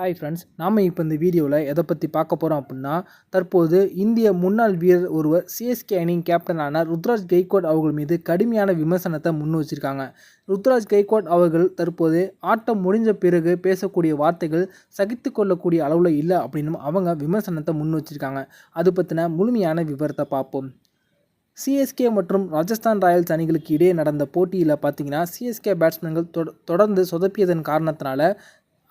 Hi friends நாம் இப்போ இந்த வீடியோவில் எதை பற்றி பார்க்க போகிறோம் அப்படின்னா தற்போது இந்திய முன்னாள் வீரர் ஒருவர் சிஎஸ்கே அணியின் கேப்டனான ருத்ராஜ் கெய்க்வாட் அவர்கள் மீது கடுமையான விமர்சனத்தை முன் வச்சிருக்காங்க. ருத்ராஜ் கெய்க்வாட் அவர்கள் தற்போது ஆட்டம் முடிஞ்ச பிறகு பேசக்கூடிய வார்த்தைகள் சகித்து கொள்ளக்கூடிய அளவில் இல்லை அப்படின்னு அவங்க விமர்சனத்தை முன் வச்சிருக்காங்க. அது பற்றின முழுமையான விவரத்தை பார்ப்போம். சிஎஸ்கே மற்றும் ராஜஸ்தான் ராயல்ஸ் அணிகளுக்கு இடையே நடந்த போட்டியில் பார்த்தீங்கன்னா சிஎஸ்கே பேட்ஸ்மேன்கள் தொடர்ந்து சொதப்பியதன் காரணத்தினால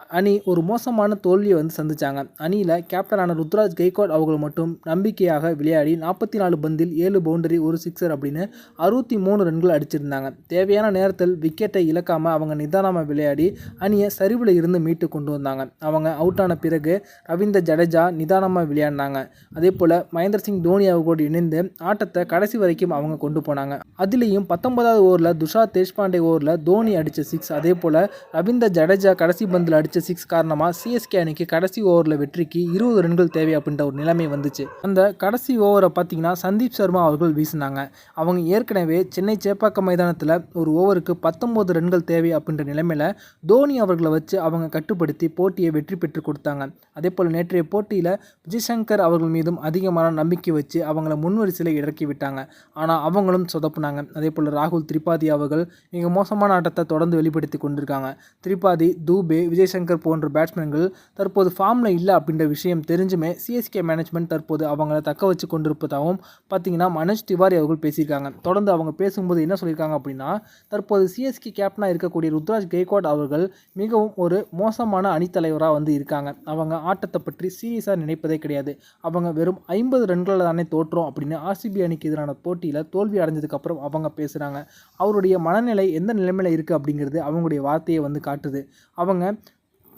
அணி ஒரு மோசமான தோல்வியை வந்து சந்தித்தாங்க அணியில் கேப்டனான ருத்ராஜ் கெய்கோட் அவர்கள் மட்டும் நம்பிக்கையாக விளையாடி நாற்பத்தி நாலு பந்தில் ஏழு பவுண்டரி ஒரு சிக்ஸர் அப்படின்னு அறுபத்தி மூணு ரன்கள் அடிச்சிருந்தாங்க. தேவையான நேரத்தில் விக்கெட்டை இழக்காமல் அவங்க நிதானமாக விளையாடி அணியை சரிவில் இருந்து மீட்டு கொண்டு வந்தாங்க. அவங்க அவுட் ஆன பிறகு ரவீந்திர ஜடேஜா நிதானமாக விளையாடினாங்க. அதே போல் மகேந்திர சிங் தோனி அவர்களோடு இணைந்து ஆட்டத்தை கடைசி வரைக்கும் அவங்க கொண்டு போனாங்க. அதுலேயும் பத்தொன்பதாவது ஓவரில் துஷார் தேஷ்பாண்டே ஓவரில் தோனி அடித்த சிக்ஸ் அதே போல் ரவீந்திர ஜடேஜா கடைசி பந்தில் அடித்த சிக்ஸ் காரணமாக சிஎஸ்கே அணிக்கு கடைசி ஓவரில் வெற்றிக்கு இருபது ரன்கள் தேவை அப்படின்ற ஒரு நிலைமை வந்துச்சு. அந்த கடைசி ஓவரை பார்த்தீங்கன்னா சந்தீப் சர்மா அவர்கள் வீசினாங்க. அவங்க ஏற்கனவே சென்னை சேப்பாக்கம் மைதானத்தில் ஒரு ஓவருக்கு பத்தொம்போது ரன்கள் தேவை அப்படின்ற நிலைமையில் தோனி அவர்களை வச்சு அவங்க கட்டுப்படுத்தி போட்டியை வெற்றி பெற்று கொடுத்தாங்க. அதே போல் நேற்றைய போட்டியில் விஜய்சங்கர் அவர்கள் மீதும் அதிகமான நம்பிக்கை வச்சு அவங்கள முன்வரிசையில் இறக்கி விட்டாங்க. ஆனால் அவங்களும் சொதப்புனாங்க. அதே போல் ராகுல் திரிபாதி அவர்கள் மிக மோசமான ஆட்டத்தை தொடர்ந்து வெளிப்படுத்தி கொண்டிருக்காங்க. திரிபாதி தூபே விஜய்சங்கர் சங்கர் போன்ற பேட்ஸ்மேன்கள் தற்போது ஃபார்மில் இல்லை அப்படின்ற விஷயம் தெரிஞ்சுமே சிஎஸ்கே மேனேஜ்மெண்ட் தற்போது அவங்கள தக்க வச்சு கொண்டிருப்பதாகவும் பார்த்தீங்கன்னா மனோஜ் திவாரி அவர்கள் பேசியிருக்காங்க. தொடர்ந்து அவங்க பேசும்போது என்ன சொல்லியிருக்காங்க அப்படின்னா தற்போது சிஎஸ்கே கேப்டனாக இருக்கக்கூடிய ருத்ராஜ் கெய்க்வாட் அவர்கள் மிகவும் ஒரு மோசமான அணித்தலைவராக வந்து இருக்காங்க. அவங்க ஆட்டத்தை பற்றி சீரியஸாக நினைப்பதே கிடையாது. அவங்க வெறும் ஐம்பது ரன்களில் தானே தோற்றோம் அப்படின்னு ஆர்சிபி அணிக்கு எதிரான போட்டியில் தோல்வி அடைஞ்சதுக்கப்புறம் அவங்க பேசுகிறாங்க அவருடைய மனநிலை எந்த நிலைமையில் இருக்குது அப்படிங்கிறது அவங்களுடைய வார்த்தையை வந்து காட்டுது. அவங்க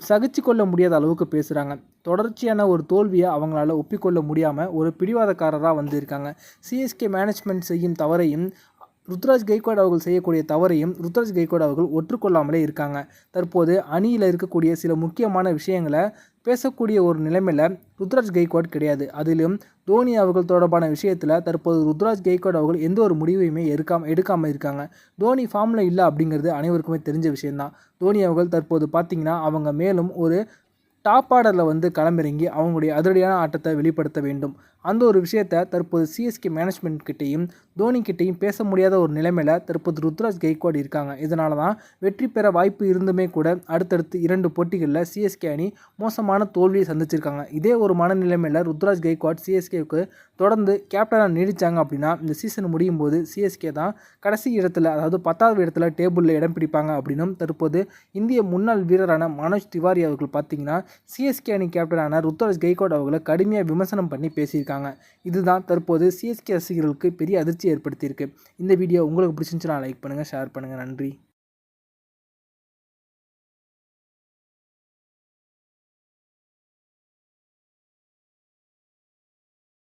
சகிச்சு கொள்ள முடியாத அளவுக்கு பேசுகிறாங்க தொடர்ச்சியான ஒரு தோல்வியை அவங்களால ஒப்பிக்கொள்ள முடியாமல் ஒரு பிடிவாதக்காரராக வந்திருக்காங்க. சிஎஸ்கே மேனேஜ்மெண்ட் செய்யும் தவறையும் ருத்ராஜ் கெய்க்வாட் அவர்கள் செய்யக்கூடிய தவறையும் ருத்ராஜ் கெய்க்வாட் அவர்கள் ஒற்றுக்கொள்ளாமலே இருக்காங்க. தற்போது அணியில் இருக்கக்கூடிய சில முக்கியமான விஷயங்களை பேசக்கூடிய ஒரு நிலைமையில் ருத்ராஜ் கெய்க்வாட் கிடையாது. அதிலும் தோனி அவர்கள் தொடர்பான விஷயத்தில் தற்போது ருத்ராஜ் கெய்க்வாட் அவர்கள் எந்த ஒரு முடிவையுமே எடுக்காம எடுக்காமல் இருக்காங்க. தோனி ஃபார்மில் இல்லை அப்படிங்கிறது அனைவருக்குமே தெரிஞ்ச விஷயந்தான் தோனி அவர்கள் தற்போது பார்த்திங்கன்னா அவங்க மேலும் ஒரு டாப் ஆர்டரில் வந்து களமிறங்கி அவங்களுடைய அதிரடியான ஆட்டத்தை வெளிப்படுத்த வேண்டும். அந்த ஒரு விஷயத்தை தற்போது சிஎஸ்கே மேனேஜ்மெண்ட் கிட்டேயும் தோனி கிட்டேயும் பேச முடியாத ஒரு நிலைமையில் தற்போது ருத்ராஜ் கெய்க்வாட் இருக்காங்க. இதனால தான் வெற்றி பெற வாய்ப்பு இருந்துமே கூட அடுத்தடுத்து இரண்டு போட்டிகளில் சிஎஸ்கே அணி மோசமான தோல்வியை சந்திச்சிருக்காங்க. இதே ஒரு மனநிலைமையில் ருத்ராஜ் கெய்க்வாட் சிஎஸ்கேவுக்கு தொடர்ந்து கேப்டனாக நீடித்தாங்க அப்படின்னா இந்த சீசன் முடியும் போது சிஎஸ்கே தான் கடைசி இடத்துல அதாவது பத்தாவது இடத்துல டேபிளில் இடம் பிடிப்பாங்க அப்படின்னும் தற்போது இந்திய முன்னாள் வீரரான மனோஜ் திவாரி அவர்கள் பார்த்தீங்கன்னா சிஎஸ்கே அணி கேப்டனான ருத்ராஜ் கெய்க்வாட் அவர்களை கடுமையாக விமர்சனம் பண்ணி பேசியிருக்காங்க. சொல்லியிருக்காங்க இதுதான் தற்போது சிஎஸ்கே ரசிகர்களுக்கு பெரிய அதிர்ச்சி ஏற்படுத்தியிருக்கு. இந்த வீடியோ உங்களுக்கு பிடிச்சிருந்துச்சுன்னா லைக் பண்ணுங்கள் ஷேர் பண்ணுங்கள் நன்றி.